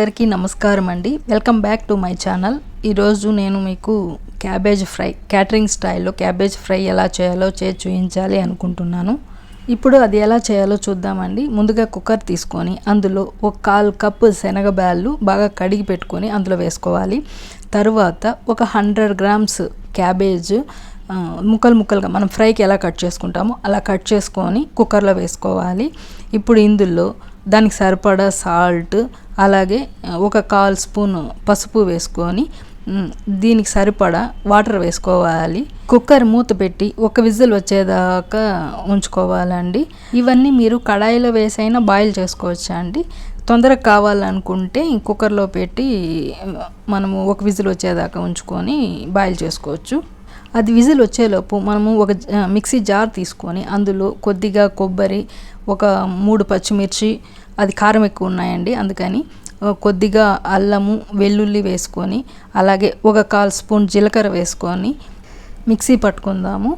అందరికీ నమస్కారం అండి. Welcome back to my channel. ఈరోజు నేను మీకు క్యాబేజ్ ఫ్రై క్యాటరింగ్ స్టైల్లో క్యాబేజ్ ఫ్రై ఎలా చేయాలో చేసి చూపించాలి అనుకుంటున్నాను. ఇప్పుడు అది ఎలా చేయాలో చూద్దామండి. ముందుగా కుక్కర్ తీసుకొని అందులో ఒక కాల్ కప్పు శనగబ్యాళ్ళు బాగా కడిగి పెట్టుకొని అందులో వేసుకోవాలి. తరువాత ఒక హండ్రెడ్ గ్రామ్స్ క్యాబేజ్ ముక్కలు ముక్కలుగా మనం ఫ్రైకి ఎలా కట్ చేసుకుంటామో అలా కట్ చేసుకొని కుక్కర్లో వేసుకోవాలి. ఇప్పుడు ఇందులో దానికి సరిపడా సాల్ట్ అలాగే ఒక కాల్ స్పూన్ పసుపు వేసుకొని దీనికి సరిపడా వాటర్ వేసుకోవాలి. కుక్కర్ మూత పెట్టి ఒక విజిల్ వచ్చేదాకా ఉంచుకోవాలండి. ఇవన్నీ మీరు కడాయిలో వేసైనా బాయిల్ చేసుకోవచ్చా అండి? తొందరగా కావాలనుకుంటే కుక్కర్లో పెట్టి మనము ఒక విజిల్ వచ్చేదాకా ఉంచుకొని బాయిల్ చేసుకోవచ్చు. అది విజిల్ వచ్చేలోపు మనము ఒక జ- మిక్సీ జార్ తీసుకొని అందులో కొద్దిగా కొబ్బరి ఒక మూడు పచ్చిమిర్చి అది కారం ఎక్కువ ఉన్నాయండి అందుకని కొద్దిగా అల్లము వెల్లుల్లి వేసుకొని అలాగే ఒక కాల్ స్పూన్ జీలకర్ర వేసుకొని మిక్సీ పట్టుకుందాము.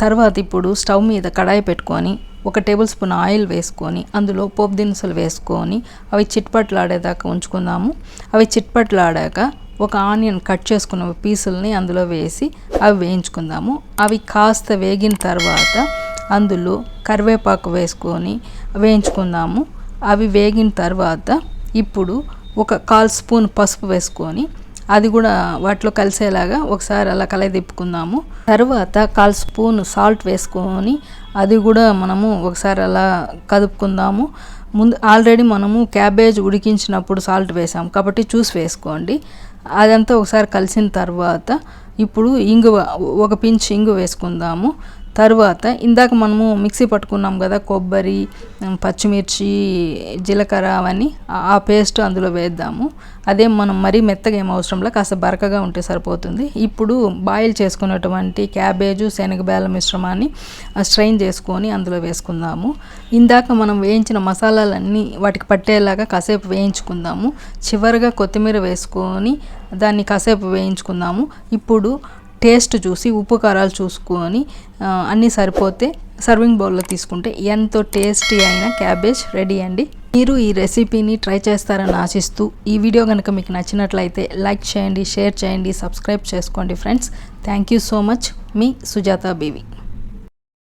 తర్వాత ఇప్పుడు స్టవ్ మీద కడాయి పెట్టుకొని ఒక టేబుల్ స్పూన్ ఆయిల్ వేసుకొని అందులో పోపు దినుసులు వేసుకొని అవి చిట్పట్లాడేదాకా ఉంచుకుందాము. అవి చిట్పట్లాడాక ఒక ఆనియన్ కట్ చేసుకున్న పీసుల్ని అందులో వేసి అవి వేయించుకుందాము. అవి కాస్త వేగిన తర్వాత అందులో కరివేపాకు వేసుకొని వేయించుకుందాము. అవి వేగిన తర్వాత ఇప్పుడు ఒక కాల్ స్పూన్ పసుపు వేసుకొని అది కూడా వాటిలో కలిసేలాగా ఒకసారి అలా కలయి తిప్పుకుందాము. తర్వాత కాల్ స్పూన్ సాల్ట్ వేసుకొని అది కూడా మనము ఒకసారి అలా కదుపుకుందాము. ముందు ఆల్రెడీ మనము క్యాబేజ్ ఉడికించినప్పుడు సాల్ట్ వేసాము. కాబట్టి చూసి వేసుకోండి. అదంతా ఒకసారి కలిసిన తర్వాత ఇప్పుడు ఇంగువ ఒక పించ్ ఇంగు వేసుకుందాము. తర్వాత ఇందాక మనము మిక్సీ పట్టుకున్నాం కదా కొబ్బరి పచ్చిమిర్చి జీలకర్ర అవన్నీ ఆ- పేస్ట్ అందులో వేద్దాము. అదే మనం మరీ మెత్తగా ఏం అవసరంలా కాస్త బరకగా ఉంటే సరిపోతుంది. ఇప్పుడు బాయిల్ చేసుకున్నటువంటి క్యాబేజు శనగబేల మిశ్రమాన్ని స్ట్రెయిన్ చేసుకొని అందులో వేసుకుందాము. ఇందాక మనం వేయించిన మసాలాలన్నీ వాటికి పట్టేలాగా కాసేపు వేయించుకుందాము. చివరిగా కొత్తిమీర వేసుకొని దాన్ని కాసేపు వేయించుకుందాము. ఇప్పుడు టేస్ట్ చూసి ఉప్పు కారాలు చూసుకొని అన్నీ సరిపోతే సర్వింగ్ బౌల్లో తీసుకుంటే ఎంతో టేస్టీ అయిన క్యాబేజ్ రెడీ అండి. మీరు ఈ రెసిపీని ట్రై చేస్తారని ఆశిస్తూ ఈ వీడియో కనుక మీకు నచ్చినట్లయితే లైక్ చేయండి షేర్ చేయండి సబ్స్క్రైబ్ చేసుకోండి friends. Thank you so much. Me Sujatha BV.